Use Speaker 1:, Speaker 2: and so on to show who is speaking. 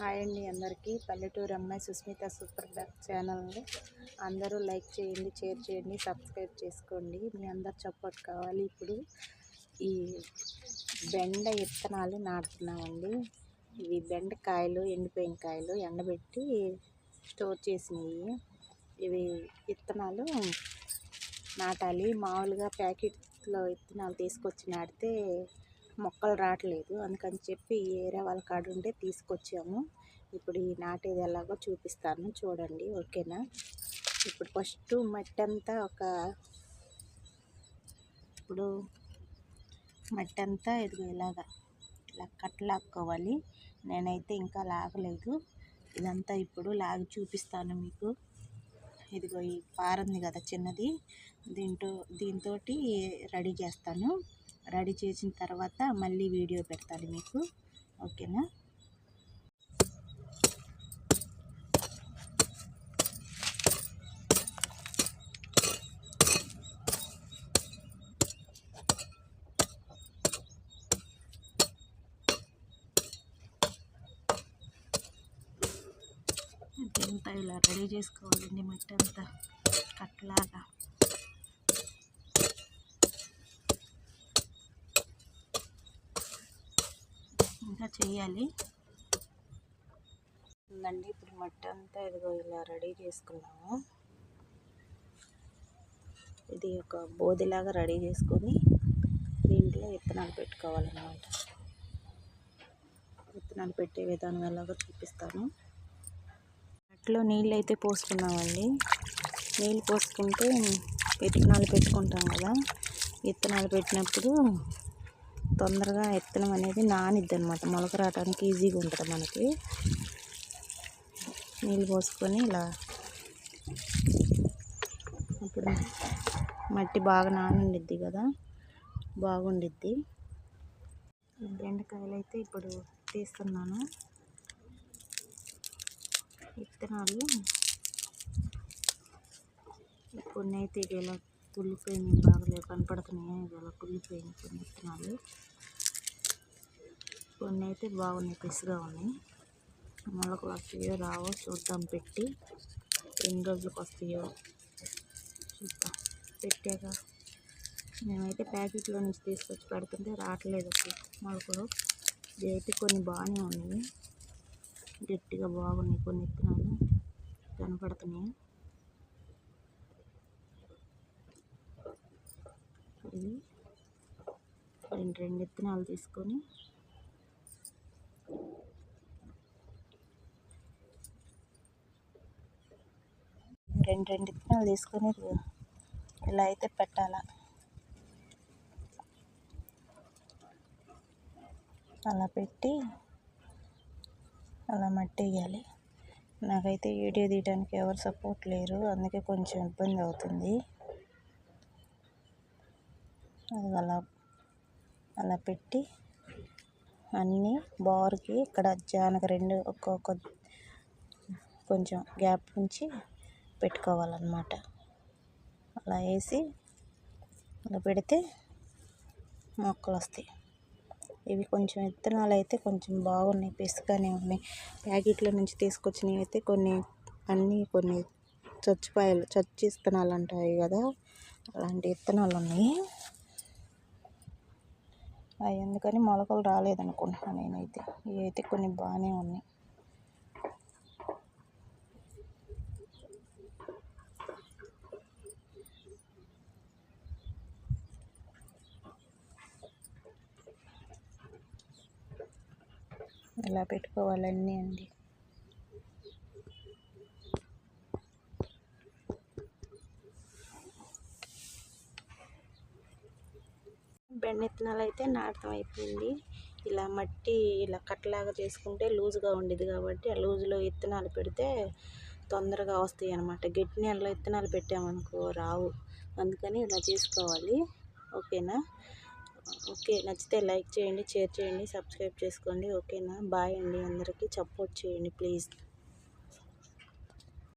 Speaker 1: Hi అండి అందరికీ. పల్లెటూరు అమ్మాయి సుస్మిత సూపర్ బ్యాక్ ఛానల్ని అందరూ లైక్ చేయండి షేర్ చేయండి సబ్స్క్రైబ్ చేసుకోండి. మీ అందరు సపోర్ట్ కావాలి. ఇప్పుడు ఈ బెండ విత్తనాలు నాటుతున్నామండి. ఇవి బెండకాయలు ఎండిపోయిన కాయలు ఎండబెట్టి స్టోర్ చేసినవి. ఇవి విత్తనాలు నాటాలి. మామూలుగా ప్యాకెట్లో విత్తనాలు తీసుకొచ్చి నాటితే మొక్కలు రావట్లేదు. అందుకని చెప్పి ఏరే వాళ్ళ కాడ ఉంటే తీసుకొచ్చాము. ఇప్పుడు ఈ నాటేది ఎలాగో చూపిస్తాను. చూడండి. ఓకేనా? ఇప్పుడు ఫస్ట్ మట్టి అంతా ఒక ఇప్పుడు మట్టి అంతా ఇదిగో ఇలాగా ఇలా కట్టలాక్కోవాలి నేనైతే ఇంకా లాగలేదు. ఇదంతా ఇప్పుడు లాగి చూపిస్తాను మీకు. ఇదిగో ఈ పారంది కదా చిన్నది. దీంతో దీంతో రెడీ చేస్తాను. రెడీ చేసిన తర్వాత మళ్ళీ వీడియో పెడతాను మీకు. ఓకేనా? అంతా ఇలా రెడీ చేసుకోవాలండి మట్టి అంతా. కట్లాగా ఇంకా చేయాలి. ఉందండి ఇప్పుడు మట్టి అంతా ఇదిగో ఇలా రెడీ చేసుకున్నాము. ఇది ఒక బోదిలాగా రెడీ చేసుకొని దీంట్లో విత్తనాలు పెట్టుకోవాలన్నమాట. విత్తనాలు పెట్టే విధానం ఎలాగో చూపిస్తాను. మట్టిలో నీళ్ళు అయితే పోసుకున్నామండి నీళ్ళు పోసుకుంటే విత్తనాలు పెట్టుకుంటాం కదా. విత్తనాలు పెట్టినప్పుడు తొందరగా విత్తనం అనేది నానిద్ది అనమాట మొలక రావడానికి ఈజీగా ఉంటుంది మనకి. నీళ్ళు పోసుకొని ఇలా ఇప్పుడు మట్టి బాగా నానుండిద్ది కదా బాగుండిద్ది. బెండకాయలు అయితే ఇప్పుడు తీస్తున్నాను. విత్తనాలు కొన్ని అయితే ఇలా తుల్లిపోయినాయి బాగా కనపడుతున్నాయి? ఇలా కుళ్ళిపోయినాయి కొన్ని విత్తనాలు. కొన్ని అయితే బాగున్నాయి పెసుగా ఉన్నాయి. మొలకలు వస్తాయో రావో చూద్దాం పెట్టి ఎన్ని రోజులకు వస్తాయో చూద్దాం. పెట్టాక మేమైతే ప్యాకెట్లో నుంచి తీసుకొచ్చి పెడుతుంటే రావట్లేదు మొలకలు ఇదైతే కొన్ని బాగానే ఉన్నాయి. గట్టిగా బాగున్నాయి కొన్ని విత్తనాలు. కనపడుతున్నాయి. ఇది రెండు రెండు విత్తనాలు తీసుకొని. రెండు రెండు విత్తనాలు తీసుకొని ఇలా అయితే పెట్టాలా. అలా పెట్టి అలా మట్టి వేయాలి నాకైతే వీడియో తీయడానికి ఎవరు సపోర్ట్ లేరు అందుకే కొంచెం ఇబ్బంది అవుతుంది. అది అలా అలా పెట్టి అన్నీ బార్కి ఇక్కడ జానక రెండు ఒక్కొక్క కొంచెం గ్యాప్ ఉంచి పెట్టుకోవాలన్నమాట. అలా వేసి అలా పెడితే మొక్కలు వస్తాయి. ఇవి కొంచెం విత్తనాలు అయితే కొంచెం బాగున్నాయి పెసుగానే ఉన్నాయి. ప్యాకెట్లో నుంచి తీసుకొచ్చినవి అయితే కొన్ని అన్నీ కొన్ని చచ్చిపాయలు చచ్చి ఇత్తనాలు అంటాయి కదా అలాంటి విత్తనాలు ఉన్నాయి. అవి ఎందుకని మొలకలు రాలేదనుకుంటున్నాను నేనైతే. ఇవి అయితే కొన్ని బాగానే ఉన్నాయి. ఇలా పెట్టుకోవాలన్నీ అండి. రెండు విత్తనాలు అయితే నాటడం అయిపోయింది ఇలా మట్టి ఇలా కట్టలాగా చేసుకుంటే లూజ్గా ఉండేది కాబట్టి ఆ లూజ్లో విత్తనాలు పెడితే తొందరగా వస్తాయి అనమాట గట్టి నెలలో విత్తనాలు పెట్టామనుకో రావు. అందుకని ఇలా చేసుకోవాలి. ఓకేనా? ఓకే నచ్చితే లైక్ చేయండి షేర్ చేయండి సబ్స్క్రైబ్ చేసుకోండి. ఓకేనా? బాయ్ అండి అందరికీ. సపోర్ట్ చేయండి ప్లీజ్.